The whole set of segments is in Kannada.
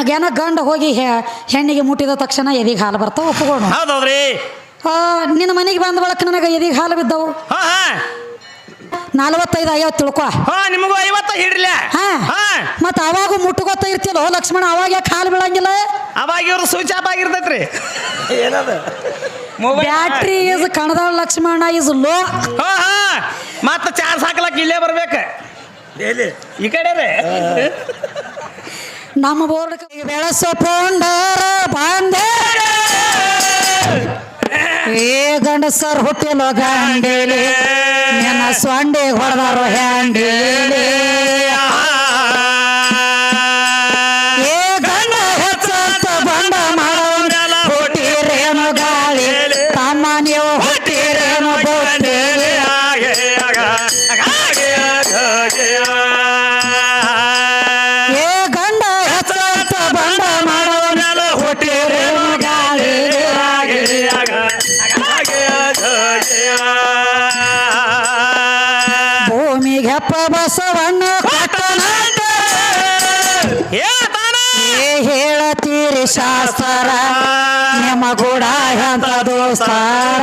ನಿನಗೇನ ಗಂಡ ಹೋಗಿ ಹೆ- ಹೆಣ್ಣಿಗೆ ಮುಟ್ಟಿದ ತಕ್ಷಣ ಎದಿಗೆ ಹಾಲು ಬರ್ತಾವ ಒಪ್ಪಿಕೊಂಡು ಹೌದೌದ್ರಿ? ನಿನ್ನ ಮನೆಗೆ ಬಂದ ಬಳಕ ನನಗೆ ಎದಿಗೆ ಹಾಲು ಬಿದ್ದವು? ಹಾ ಹಾ. ನಲವತ್ತೈದು ಐವತ್ತು ತಿಳ್ಕೊ. ಹಾ ನಿಮಗೂ ಐವತ್ತ ಹಿಡ್ಲ ಹಾ. ಹಾ. ಮತ್ತ ಅವಾಗ ಮುಟ್ಟುಗೊತ್ತ ಇರ್ತಿಲ್ಲ ಲಕ್ಷ್ಮಣ ಅವಾಗ ಯಾಕೆ ಹಾಲು ಬೀಳಂಗಿಲ್ಲ? ಅವಾಗ ಇವ್ರು ಸ್ವಿಚ್ ಆಫ್ ಆಗಿರ್ತೈತ್ರಿ. ಏನದು? ಬ್ಯಾಟ್ರಿ ಇಸ್ ಕಣದ ಲಕ್ಷ್ಮಣ ಇಸ್ ಲೋ ಹಾ ಹಾ. ಮತ್ತ ಚಾರ್ಜ್ ಹಾಕ್ಲಕ್ ಇಲ್ಲೇ ಬರ್ಬೇಕು. ಈ ಕಡೆ ರೀ ನಮ್ಮ ಬೋರ್ಡ್ ಬೆಳೆಸಕೊಂಡರ ಬಂದೆ ಏ ಗಂಡಸರ್ ಹುಟ್ಟಿಲೋ ಗಾಂಡೇಲಿ ನಿನ್ನ ಸೊಂಡೆ ಹೊಡೆದಾರೋ ಹ್ಯಾಂಡೇಲಿ ಭೂಮಿಗೆ ಹೆಪ್ಪ ಬಸವಣ್ಣ ಏ ಹೇಳತೀರಿ ಶಾಸ್ತ್ರ. ನಿಮ್ಮ ಕೂಡ ಎಂತ ದೋಸ್ತಾರ.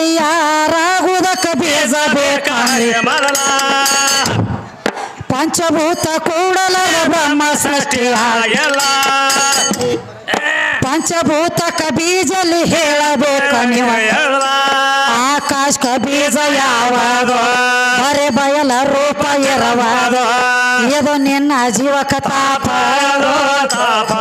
ಭೂಮಿ ತಯಾರಾಗುವುದಕ್ಕ ಬೀಜ ಪಂಚಭೂತ ಕೂಡಲ ಬ್ರಹ್ಮ ಸೃಷ್ಟಿ ಪಂಚಭೂತ ಕಬೀಜಲ್ಲಿ ಹೇಳಬೇಕ ನೀವು? ಆಕಾಶ ಕಬೀಜ ಯಾವಾಗ? ಬರೆ ಬಯಲ ರೂಪ ಇರವಾಗ ಇದು ನಿನ್ನ ಜೀವಕ ತಾಪ. ನಿನ್ನ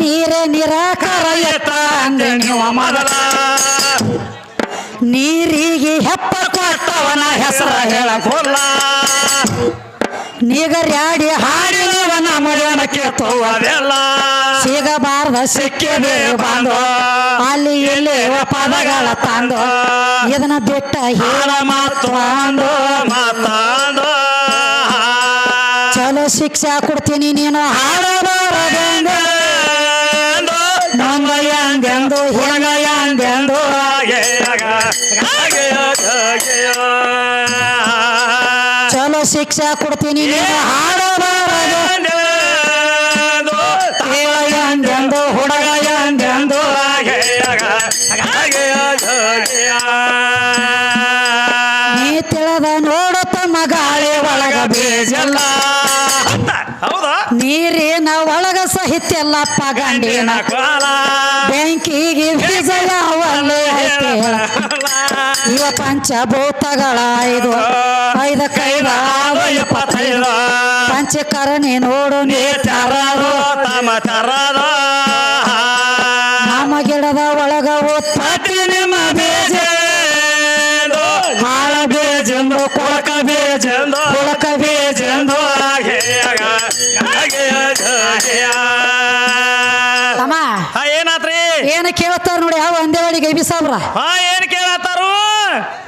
ನೀರೇ ನಿರಾಕಾರ ಮೊದಲ ನೀರಿಗೆ ಹೆಪ್ಪ ಕೊಡ್ತವನ ಹೆಸರ ನೀಗ ರ್ಯಾಡಿ ಹಾಡಿ ನೀವನ ಮಗನ ಕೇತೋವ ಸಿಗಬಾರ್ದ ಸಿಕ್ಕಿದೆ ಬಂದು ಅಲ್ಲಿ ಇಲ್ಲಿ ಪದಗಳ ತಂದು ಇದನ್ನ ಬಿಟ್ಟ ಹೇಳ ಮಾತು ಅಂದು ಚಲೋ ಶಿಕ್ಷಾ ಕೊಡ್ತೀನಿ ನೀನು ಹಾಡಬಾರದೆಂದು. ನಂಗ ಎಂದೆಂದು ಹೆಂಗ ಎಂದೆಂದು ಚಲೋ ಶಿಕ್ಷೆ ಕೊಡ್ತೀನಿ ನೀನು ಹಾಡೋ ಹೇಳ ಎಂದೆಂದು ಹುಡುಗ ನೀರಿನ ಒಳಗ ಸಾಹಿತ್ಯ ಎಲ್ಲಪ್ಪ ಗಂಡಿನ ಬೆಂಕಿಗೆ ಬೀಜ ಯಾವಲ್ಲೇ ಐತೆ ಹೇಳ. ಇವ ಪಂಚಭೂತಗಳ ಐದು ಐದ ಕೈದ ಪಂಚ ಪಂಚಕರಣಿ ನೋಡು ನೀರು ನಮ್ಮ ಗಿಡದ ಒಳಗ ಉತ್ಪತ್ತಿ ತಮ್ಮ. ಏನಾತ್ರಿ? ಏನ ಕೇಳ್ತಾರ ನೋಡಿ ಯಾವ ಅಂದೇವಾಡಿ ಗೈಬಿ ಸಾಬ್ರ? ಹಾ ಏನ್ ಕೇಳತ್ತಾರು?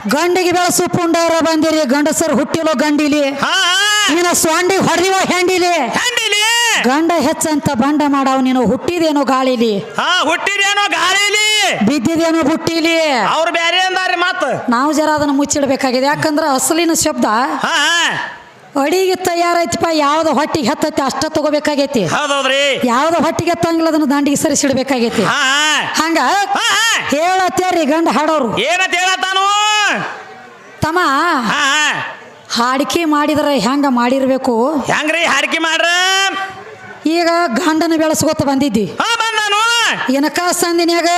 ಗಂಡಿಗೆ ಬೆಳಸು ಪುಂಡಾರ ಬಂದಿರಿ ಗಂಡಸರು ಹುಟ್ಟಿಲೋ ಗಂಡಿಲಿ. ಹಾ ನೀನ ಸ್ವಾಂಡಿ ಹೊಡೆಯುವ ಹೆಂಡಿಲಿ. ಹೆಂಡಿಲಿ? ಗಂಡ ಹೆಚ್ಚಂತ ಬಂಡ ಮಾಡವ್ ನೀನು ಹುಟ್ಟಿದೇನೋ ಗಾಳಿಲಿ. ಹಾ ಹುಟ್ಟಿದೇನೋ ಗಾಳಿಲಿ. ಬಿದ್ದಿದೇನೋ ಬುಟ್ಟಿಲಿ. ಅವ್ರು ಬ್ಯಾರೆ ಅಂದಾರಿ ಮತ್. ನಾವು ಜರ ಅದನ್ನ ಮುಚ್ಚಿಡ್ಬೇಕಾಗಿದೆ ಯಾಕಂದ್ರ ಅಸಲಿನ ಶಬ್ದ. ಹಾ. ಅಡಿಗೆ ತಯಾರೈತಿಪ್ಪ ಯಾವ್ದು ಹೊಟ್ಟಿಗೆ ಹತ್ತೈತಿ ಅಷ್ಟ ತಗೋಬೇಕಾಗೈತಿ. ಹೌದೌದ್ರಿ. ಯಾವ್ದು ಹೊಟ್ಟಿಗೆ ಹತ್ತಂಗಿಲ್ಲ ಅದನ್ನ ದಾಂಡಿಗೆ ಸರಿಸಿಡ್ಬೇಕಾಗೈತಿ. ಹಾ ಹಂಗ ಹೇಳತ್ತೇರಿ ಗಂಡ ಹಾಡೋರು. ಏನಂತ ಹೇಳತ್ತಾನು? ತಮ್ಮ ಹಾ ಹಾಡಿಕೆ ಮಾಡಿದ್ರೆ ಹೆಂಗ ಮಾಡಿರ್ಬೇಕು? ಹೆಂಗ್ರಿ ಹಾಡಿಕೆ ಮಾಡ್ರ? ಈಗ ಗಂಡನ ಬೆಳೆಸ್ಕೊತ ಬಂದಿದ್ದಿ. ಹಾ ಬಂದಾನು. ಏನಕ ಸಂದಿನ್ಯಾಗ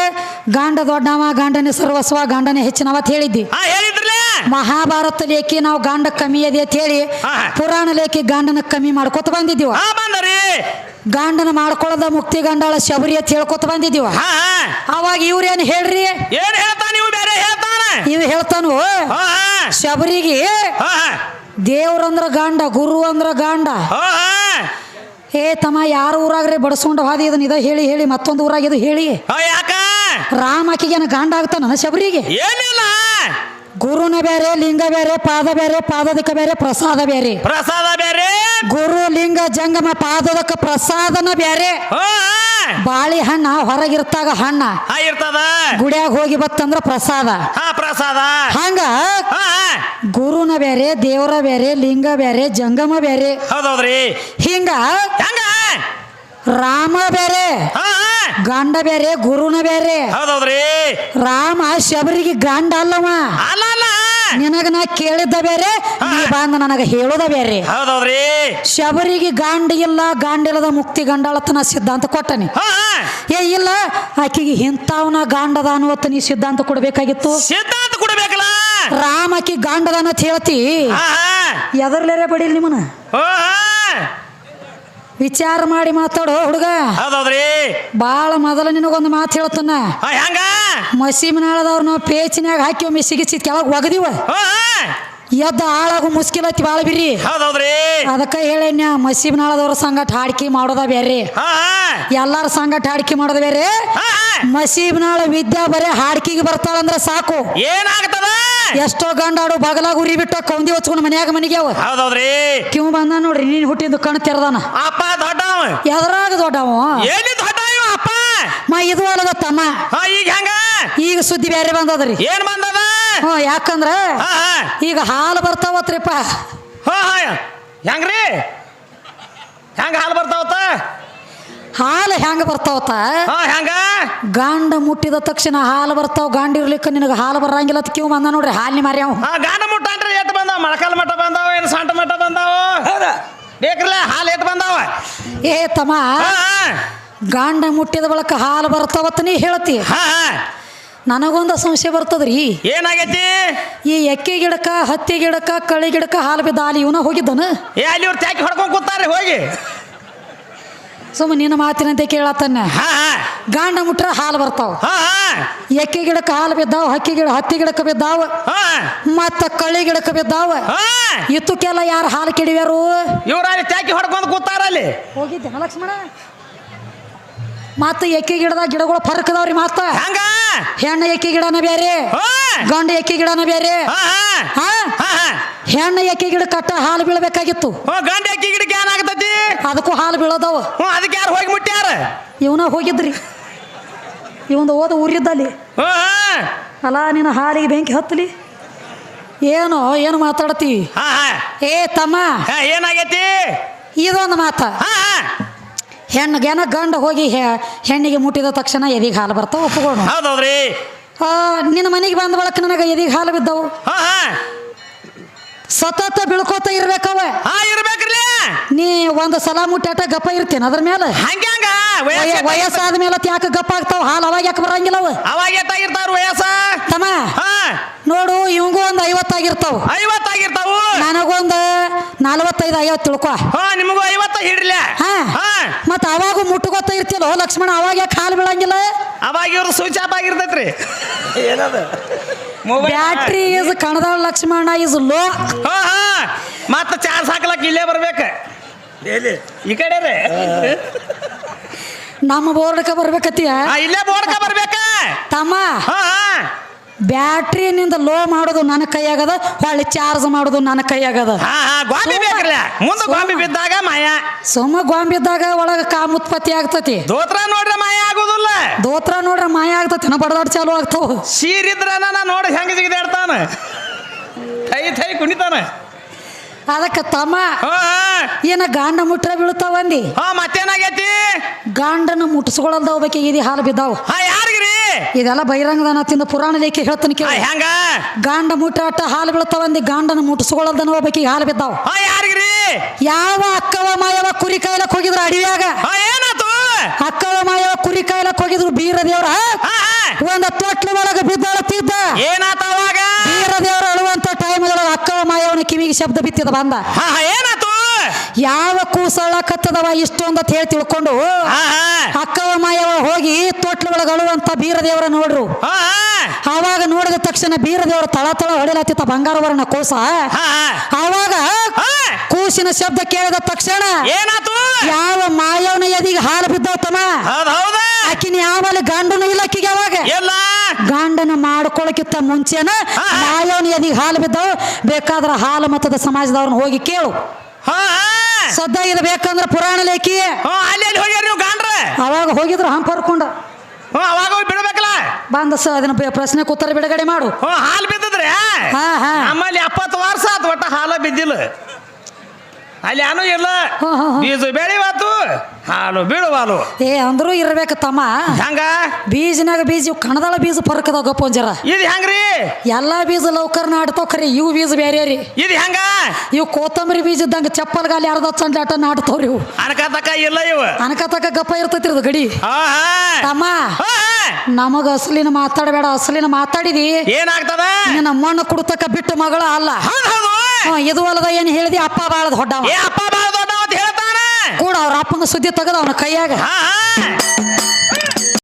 ಗಂಡ ದೊಡ್ಡವ ಗಂಡನ ಸರ್ವಸ್ವ ಗಂಡನೇ ಹೆಚ್ಚಿನವ ಅಂತ ಹೇಳಿದ್ದಿ. ಹಾ ಮಹಾಭಾರತ ಲೇಖಿ ನಾವು ಗಂಡ ಕಮ್ಮಿ ಅದೇ ಅಂತ ಹೇಳಿ ಹಾ. ಪುರಾಣ ಲೇಖಿ ಗಂಡನ ಕಮ್ಮಿ ಮಾಡ್ಕೊತ ಬಂದಿದ್ದೀವ. ಹಾ ಬಂದರಿ. ಗಂಡನ ಮಾಡ್ಕೊಳ್ಳೋದ ಮುಕ್ತಿ ಗಂಡಾಳ ಶಬರಿ ಅಂತ ಹೇಳ್ಕೊತ ಬಂದಿದ್ದೀವ. ಹಾ ಹಾ. ಅವಾಗ ಇವ್ರೇನು ಹೇಳ್ರಿ? ಏನ್ ಹೇಳ್ತಾನ ನೀವು ಬೇರೆ ಹೇಳ್ತಾನ. ಇವ್ ಹೇಳ್ತಾನು? ಹಾ ಶಬರಿಗೆ ಹಾ ದೇವ್ರಂದ್ರ ಗಂಡ ಗುರು ಅಂದ್ರ ಗಂಡ. ಹಾ. ಏ ತಮ್ಮ ಯಾರ ಊರಾಗ್ರೆ ಬಡಸ್ಕೊಂಡು ಹಾದಿ? ಇದನ್ನ ಇದ ಹೇಳಿ ಹೇಳಿ ಮತ್ತೊಂದು ಊರಾಗ ಇದು ಹೇಳಿ. ಹಾ ಯಾಕ? ರಾಮ ಆಕಿಗೇನ ಗಂಡ ಆಗ್ತಾನ ಶಬರಿಗೆ? ಏನಿಲ್ಲ. ಗುರುನ ಬೇರೆ ಲಿಂಗ ಬೇರೆ ಪಾದ ಬೇರೆ ಪಾದದಕ್ಕೆ ಬೇರೆ ಪ್ರಸಾದ ಬೇರೆ. ಪ್ರಸಾದ ಬೇರೆ. ಗುರು ಲಿಂಗ ಜಂಗಮ ಪಾದದಕ್ಕೆ ಪ್ರಸಾದನ ಬೇರೆ. ಬಾಳಿ ಹಣ್ಣ ಹೊರಗಿರ್ತಾಗ ಹಣ್ಣ. ಇರ್ತದ. ಗುಡಿಯಾಗ ಹೋಗಿ ಬತ್ತಂದ್ರ ಪ್ರಸಾದ. ಹಾ ಪ್ರಸಾದ. ಹಂಗ. ಗುರುನ ಬೇರೆ ದೇವರ ಬೇರೆ ಲಿಂಗ ಬೇರೆ ಜಂಗಮ ಬೇರೆ. ಹೌದೌದ್ರಿ. ಹಿಂಗ ಹೆಂಗ? ರಾಮ ಬೇರೆ ಹಾ. ಗಂಡ ಬೇರೆ ಗುರುನ ಬೇರೆ. ಹೌದೌದ್ರಿ. ರಾಮ ಶಬರಿಗೆ ಗಂಡ ಅಲ್ಲವ. ಅಲ್ಲ ಅಲ್ಲ. ನಿನಗ ನಾ ಕೇಳಿದ್ದ ಬೇರೆ ನೀ ಬಂದ ನನಗ ಹೇಳೋದ ಬೇರೆ. ಹೌದೌದ್ರಿ. ಶಬರಿಗೆ ಗಾಂಡ ಇಲ್ಲ ಗಾಂಡಿಲ್ಲದ ಮುಕ್ತಿ ಗಂಡಾಳತನ ಸಿದ್ಧಾಂತ ಕೊಟ್ಟನಿ. ಹಾ. ಏ ಇಲ್ಲ ಆಕಿಗೆ ಇಂಥವನ ಗಾಂಡದ ಅನ್ನುವತ್ತ ನೀ ಸಿದ್ಧಾಂತ ಕೊಡ್ಬೇಕಾಗಿತ್ತು? ಸಿದ್ಧಾಂತ ಕೊಡ್ಬೇಕಲ್ಲ. ರಾಮ ಆಕಿ ಗಾಂಡದ ಅಂತ ಹೇಳ್ತಿ. ಎದರ್ಲೇರೆ ಬಡಿಲ್ ನಿಮ್ಮನ ಹೋ ಹಾ. ವಿಚಾರ ಮಾಡಿ ಮಾತಾಡೋ ಹುಡುಗ. ಹೌದೌದ್ರಿ? ಬಾಳ ಮೊದಲ ನಿನಗೊಂದು ಮಾತು ಹೇಳ್ತಾನ. ಹೆಂಗ? ಮಸೀಮನಾಳದವ್ರು ನಾವು ಪೇಚಿನಾಗ ಹಾಕಿ ಒಮ್ಮೆ ಸಿಗಿಸಿ ಕೆಳಗೆ ಒಗದಿವ. ಎದ್ದ ಆಳಾಗು ಮುಸ್ಕಿಲತ್ತಿ ಬಾಳ ಬಿರಿ ಹೌದೌದ್ರಿ? ಅದಕ್ಕ ಹೇಳೇನ್ಯ ಮಸೀಬ್ನಾಳದವ್ರ ಸಂಗಟ ಹಾಡ್ಕಿ ಮಾಡೋದ ಬೇರೆ. ಎಲ್ಲಾರ ಸಂಗಟ ಹಾಡ್ಕಿ ಮಾಡೋದ ಬೇರೆ ಮಸೀಬ್ ನಾಳ ಮಸೀಬ್ನಾಳ ವಿದ್ಯಾ ಬರೇ ಹಾಡ್ಕಿಗೆ ಬರ್ತಾಳಂದ್ರ ಸಾಕು. ಏನಾಗ್ತದ? ಎಷ್ಟೋ ಗಂಡಾಡು ಬಗಲಾಗ ಉರಿ ಬಿಟ್ಟ ಕೌಂದಿ ಹೊಚ್ಕೊಂಡು ಮನ್ಯಾಗ ಮನೆಗೆ ಹೌದೌದ್ರಿ? ಕಿವ್ ಬಂದ ನೋಡ್ರಿ ನೀನ್ ಹುಟ್ಟಿದ್ದು ಕಣ್ ತೆರದಾನ. ಅಪ್ಪ ದೊಡ್ಡವ. ಎದ್ರಾಗ ದೊಡ್ಡವ. ದೊಡ್ಡ ಅಪ್ಪ? ಮಾ ಇದು ಅಲ್ಲದ ತಮ್ಮ ಈಗ ಹೆಂಗ? ಈಗ ಸುದ್ದಿ ಬೇರೆ ಬಂದದ್ರಿ. ಏನ್ ಬಂದದ? ಹ್ಞೂ ಯಾಕಂದ್ರ ಹಾ ಹಾ. ಈಗ ಹಾಲು ಬರ್ತಾವತ್ರಿಪ್ಪ. ಹಾ ಹಾ. ಹೆಂಗ್ರಿ? ಹೆಂಗ ಹಾಲು ಬರ್ತಾವತ್ತ? ಹಾಲು ಹೆಂಗ ಬರ್ತಾವತ್ತ? ಹಾ ಹೆಂಗ? ಗಾಂಡ ಮುಟ್ಟಿದ ತಕ್ಷಣ ಹಾಲು ಬರ್ತಾವ ಗಾಂಡ ಇರ್ಲಿಕ್ಕ ನಿನಗೆ ಹಾಲು ಬರಂಗಿಲ್ಲ ಅಂತ ಕಿವ್ ಬಂದ ನೋಡ್ರಿ ಹಾಲಿನ ಮಾರ್ಯಾವ ಹಾ ಗಾಂಡ ಮುಟ್ಟ ಅಂದ್ರೆ ಎಟ್ ಬಂದಾವ? ಮೊಳಕಾಲ್ ಮಠ ಬಂದಾವ ಏನು ಸಂಟ ಮಠ ಬಂದಾವ? ಬೇಕ್ರಲ್ಲ ಹಾಲು ಎಟ್ ಬಂದಾವ? ಏ ತಮ್ಮ ಹಾ ಹಾ. ಗಂಡ ಮುಟ್ಟಿದ ಬಳಕ ಹಾಲು ಬರ್ತಾವತ್ತ ನೀ ಹೇಳ್ತಿ. ಹಾ ಹಾ. ನನಗೊಂದು ಸಂಶಯ ಬರ್ತದ್ರಿ. ಏನಾಗೈತಿ? ಈ ಎಕ್ಕೆ ಗಿಡಕ ಹತ್ತಿ ಗಿಡಕ ಕಳಿ ಗಿಡಕ ಹಾಲು ಬಿದ್ದ ಹಾಲು ಇವನ ಹೋಗಿದ್ದನು? ಏ ಅಲ್ಲಿ ಇವ್ರು ತ್ಯಾಕಿ ಹೊಡ್ಕೊಂಡು ಕೂತಾರೆ ಹೋಗಿ. ಸುಮ್ಮ ನಿನ್ನ ಮಾತಿನಂತೆ ಕೇಳತ್ತನ್ನ. ಗಾಂಡ ಮುಟ್ರ ಹಾಲು ಬರ್ತಾವ. ಎಕ್ಕೆ ಗಿಡಕ್ಕೆ ಹಾಲು ಬಿದ್ದಾವ ಹಕ್ಕಿ ಗಿಡ ಹತ್ತಿ ಗಿಡಕ್ಕೆ ಬಿದ್ದಾವ. ಮತ್ತ ಕಳಿ ಗಿಡಕ್ಕೆ ಬಿದ್ದಾವ. ಇತ್ತುಕ್ಕೆಲ್ಲ ಯಾರು ಹಾಲು ಕೆಡಿವ್ಯಾರು? ಇವ್ರ ಅಲ್ಲಿ ತ್ಯಾಕಿ ಹೊಡ್ಕೊಂಡು ಕೂತಾರ ಅಲ್ಲಿ. ಹೋಗಿದ್ದೆ ಲಕ್ಷ್ಮಣ? ಮತ್ತ ಎಕ್ಕಿ ಗಿಡದ ಗಿಡಗಳು ಫರ್ಕ್ ಅದಾವ್ರಿ ಮತ್ತ ಹಂಗ? ಹೆಣ್ಣ ಎಕ್ಕಿ ಗಿಡನ ಬೇರೆ ಗಂಡು ಎಕ್ಕೆ ಗಿಡನ ಬೇರೆ ಹೆಣ್ಣ ಎಕ್ಕೆ ಗಿಡ ಕಟ್ಟ ಹಾಲು ಬೀಳಬೇಕಾಗಿತ್ತು. ಗಂಡು ಗಂಡ ಅಕ್ಕಿ ಗಿಡಕ್ಕೆ ಏನಾಗ್ತತಿ ಅದಕ್ಕೂ ಹಾಲು ಬೀಳದವ. ಅದಕ್ಕೆ ಯಾರು ಹೋಗಿ ಮುಟ್ಟ್ಯಾರ? ಇವನ ಹೋಗಿದ್ರಿ. ಇವಂದು ಓದ ಊರಿದ್ದಲ್ಲಿ. ಅಲ್ಲ ನಿನ್ನ ಹಾಲಿಗೆ ಬೆಂಕಿ ಹತ್ತಲಿ? ಏನು ಏನು ಮಾತಾಡ್ತಿ? ಏ ತಮ್ಮ ಏನಾಗೈತಿ? ಇದೊಂದು ಮಾತಾ. ಹೆಣ್ಣಿಗೆನ ಗಂಡ ಹೋಗಿ ಹೆಣ್ಣಿಗೆ ಮುಟ್ಟಿದ ತಕ್ಷಣ ಎದಿಗೆ ಹಾಲು ಬರ್ತಾವ ಒಪ್ಪಿಕೊಂಡು ಹೌದೌದ್ರಿ? ನಿನ್ನ ಮನೆಗೆ ಬಂದ ಬಳಕ ನನಗೆ ಎದಿಗೆ ಹಾಲು ಬಿದ್ದವು. ಸತತ ಬೀಳ್ಕೋತ ಇರ್ಬೇಕವ. ಇರ್ಬೇಕ್ರಿ. ನೀ ಒಂದು ಸಲ ಮುಟ್ಟಾಟ ಗಪ್ಪ ಇರ್ತೀನಿ ಅದ್ರ ಮೇಲೆ ವಯಸ್ಸಾದ ಮೇಲೆ ಯಾಕೆ ಗಪ್ಪ ಆಗ್ತಾವ? ಹಾಲು ಅವಾಗ ಯಾಕೆ ಬರಂಗಿಲ್ಲವ? ಅವಾಗ ಎಷ್ಟಾಗಿರ್ತಾರ ವಯಸ್ಸ? ತಮ್ಮ ನೋಡು ಇವಂಗೂ ಒಂದು ಐವತ್ತಾಗಿರ್ತಾವ. ಐವತ್ತಾಗಿರ್ತಾವ. ನಲವತ್ತೈದು ಐವತ್ತು ತಿಳ್ಕೊ. ಹಾ ನಿಮಗೂ ಐವತ್ತ ಹಿಡ್ಲ ಹಾ. ಹಾ. ಮತ್ತ ಅವಾಗ ಮುಟ್ಟುಗೊತ್ತ ಇರ್ತಿಲ್ಲ ಲಕ್ಷ್ಮಣ ಅವಾಗ ಕಾಲು ಹಾಲು ಬೀಳಂಗಿಲ್ಲ? ಅವಾಗ ಇವ್ರು ಸ್ವಿಚ್ ಆಫ್ ಆಗಿರ್ತೈತ್ರಿ. ಏನದ? ಬ್ಯಾಟ್ರಿ ಇಸ್ ಕಣದ ಲಕ್ಷ್ಮಣ ಇಸ್ ಲೋ ಹಾ ಹಾ. ಮತ್ತ ಚಾರ್ಜ್ ಹಾಕ್ಲಕ್ ಇಲ್ಲೇ ಬರ್ಬೇಕ. ಈ ಕಡೆ ರೀ. ನಮ್ಮ ಬೋರ್ಡ್ಕ ಬರ್ಬೇಕತ್ತೀಯ? ಹಾ ಇಲ್ಲೇ ಬೋರ್ಡ್ಕ ಬರ್ಬೇಕ. ತಮ್ಮ. ಹಾ ಹಾ. ಬ್ಯಾಟ್ರಿನಿಂದ ಲೋ ಮಾಡೋದು ನನ್ನ ಕೈಯಾಗದ ಹೊಳ್ಳಿ ಚಾರ್ಜ್ ಮಾಡೋದು ನನ್ನ ಕೈಯಾಗದ. ಗೊಂಬಿ ಬೇಕ್ರಲ್ಲ ಮುಂದೆ ಗೋಂಬಿ ಬಿದ್ದಾಗ ಮಾಯ. ಸುಮ್ಮ ಗೊಂಬಿದ್ದಾಗ ಒಳಗ ಕಾಮ ಉತ್ಪತ್ತಿ ಆಗ್ತತಿ. ದೋತ್ರ ನೋಡ್ರೆ ಮಾಯ ಆಗುದಿಲ್ಲ. ದೋತ್ರ ನೋಡ್ರ ಮಾಯ ಆಗ್ತತಿ ನಾ ಬಡದಾಡ್ ಚಾಲು ಆಗ್ತಾವ. ಸೀರಿದ್ರ ನಾ ನೋಡಿ ಹೆಂಗ ಜಿಗಿದಾಡ್ತಾನ ಥೈ ಥೈ ಕುಣಿತಾನ. ಅದಕ್ಕೆ ತಮ್ಮ ಏನ ಗಾಂಡ ಮುಟ್ರ ಬೀಳ್ತಾವಂದಿ ಹಾ ಮತ್ತೇನಾಗೈತಿ? ಗಾಂಡನ ಮುಟ್ಟಿಸ್ಕೊಳಲ್ದ ಹೋಗ್ಬೇಕು ಇದು ಹಾಲು ಬಿದ್ದಾವ. ಯಾರು ಇದೆಲ್ಲ ಬಹಿರಂಗದಾನ ತಿಂದ ಪುರಾಣ ಲೇಖಿ ಹೇಳ್ತಾನೆ ಕೇಳಿ. ಹೆಂಗ? ಗಾಂಡ ಮುಟ್ಟಾಟ ಹಾಲು ಬೀಳ್ತಾವಂದಿ ಗಾಂಡನ ಮುಟ್ಟಿಸ್ಕೊಳಲ್ದನ ಒಬ್ಬಕಿ ಹಾಲು ಬಿದ್ದಾವ. ಯಾರಿಗ್ರಿ? ಯಾವ ಅಕ್ಕವ ಮಾಯವ ಕುರಿ ಕಾಯ್ಲಕ್ ಹೋಗಿದ್ರು ಅಡಿಯಾಗ? ಏನಾತು? ಅಕ್ಕವ ಮಾಯವ ಕುರಿ ಕಾಯ್ಲಕ್ ಹೋಗಿದ್ರು ಬೀರ ದೇವ್ರ? ಒಂದ ತೊಟ್ಲ ಒಳಗ ಬಿದ್ದಾಳತ್ತಿದ್ದ. ಏನಾತ ಅವಾಗ? ಬೀರ ದೇವ್ರ ಅಳುವಂತ ಟೈಮ್ ಅಕ್ಕವ ಮಾಯವನ ಕಿವಿಗೆ ಶಬ್ದ ಬಿತ್ತಿದ ಬಂದ. ಏನಾತು? ಯಾವ ಕೂಸಳಕತ್ತದವ ಇಷ್ಟು ಅಂತ ಹೇಳಿ ತಿಳ್ಕೊಂಡು ಅಕ್ಕವ ಮಾಯವ ಹೋಗಿ ತೊಟ್ಲ ಒಳಗ ಅಳುವಂತ ಬೀರದೇವರ ನೋಡ್ರು. ಅವಾಗ ಆವಾಗ ನೋಡಿದ ತಕ್ಷಣ ಬೀರದೇವರ ತಳ ತಳ ಹೊಡಿಲತ್ತಿತ್ತ ಬಂಗಾರ ವರ್ಣ ಕೂಸ ಅವಾಗ ಆವಾಗ ಕೂಸಿನ ಶಬ್ದ ಕೇಳಿದ ತಕ್ಷಣ ಏನಾತು? ಯಾವ ಮಾಯವನ ಎದಿಗೆ ಹಾಲು ಬಿದ್ದವ ತಮ್ಮ ಹೌದ್ ಹೌದ. ಆಕಿನ ಯಾವಲ್ಲಿ ಗಂಡನು ಇಲ್ಲ ಆಕಿಗೆ ಅವಾಗ? ಗಂಡನ ಮಾಡ್ಕೊಳಕ್ಕಿಂತ ಮುಂಚೆನ. ಮಾಯವನ ಎದಿಗೆ ಹಾಲು ಬಿದ್ದವು. ಬೇಕಾದ್ರ ಹಾಲು ಮತದ ಸಮಾಜದವ್ರನ್ನ ಹೋಗಿ ಕೇಳು. ಹಾ ಹಾ. ಸದ್ದ ಇದು ಬೇಕಂದ್ರ ಪುರಾಣ ಲೇಖಿ. ಹಾ ಅಲ್ಲಿ ಅಲ್ಲಿ ಹೋಗ್ಯಾರ ನೀವು ಗಾಂಡ್ರ ಅವಾಗ ಹೋಗಿದ್ರು ಹಂಪರ್ಕೊಂಡ ಹ್ಞೂ ಅವಾಗ ಹೋಗಿ ಬಿಡಬೇಕಲ್ಲ? ಬಂದ ಸ ಅದನ್ನ ಬೆ- ಪ್ರಶ್ನೆಗೆ ಉತ್ತರ ಬಿಡುಗಡೆ ಮಾಡು. ಹ್ಞೂ ಹಾಲು ಬಿದ್ದಿದ್ರೆ ಹಾ? ಹಾ ನಮ್ಮಲ್ಲಿ ಎಪ್ಪತ್ತು ವರ್ಷ ಆತು ಒಟ್ಟ ಹಾಲ ಬಿದ್ದಿಲ್ಲ. ಅಲ್ಲಿ ಏನೂ ಇಲ್ಲ. ಹಾ, ಹಾ, ಹಾ. ಬೀಜ ಹಾಲು ಬೀಳುವಾಲು ಏ ಅಂದ್ರೂ ಇರಬೇಕು ತಮ್ಮ. ಹೆಂಗ? ಬೀಜನಾಗ ಬೀಜ ಇವು ಕಣದಾಳ ಬೀಜ ಪರಕದ ಗಪ್ಪ ಒಂಜರ. ಇದು ಹೆಂಗ್ರಿ? ಎಲ್ಲಾ ಬೀಜ ಲೌಕರ್ ನಾಡ್ತಾವ ಖರೆ ಇವು ಬೀಜ ಬೇರೆ ರೀ ಇದು ಹೆಂಗ? ಇವು ಕೋತಂಬರಿ ಬೀಜ ಇದ್ದಂಗ ಚಪ್ಪಲ್ ಗಾಲಿ ಅರ್ಧ ಚಂದ ಆಟ ನಾಡ್ತಾವ್ರಿ ಇವು. ಅನ್ಕತಕ ಇಲ್ಲ ಇವ. ಅನಕತಕ ಗಪ್ಪ ಇರ್ತೈತಿ ಇದು ಗಡಿ. ತಮ್ಮ. ನಮಗ ಅಸಲಿನ ಮಾತಾಡಬೇಡ ಅಸಲಿನ ಮಾತಾಡಿದಿ. ಏನಾಗ್ತದ? ನಿನ್ನ ಮಣ್ಣು ಕುಡ್ತಕ್ಕ ಬಿಟ್ಟು ಮಗಳ ಅಲ್ಲ. ಹೌದ್ ಹೌದು. ಹ್ಞೂ, ಇದು ಅಲ್ಲದ ಏನ್ ಹೇಳಿದಿ? ಅಪ್ಪ ಬಾಳದ ಹೊಡ್ಡವ. ಏ ಅಪ್ಪ ಬಾಳ ಕೂಡ ಅವ್ರ ಅಪ್ಪನ ಸುದ್ದಿ ತೆಗೆದ ಅವನ ಕೈಯಾಗ.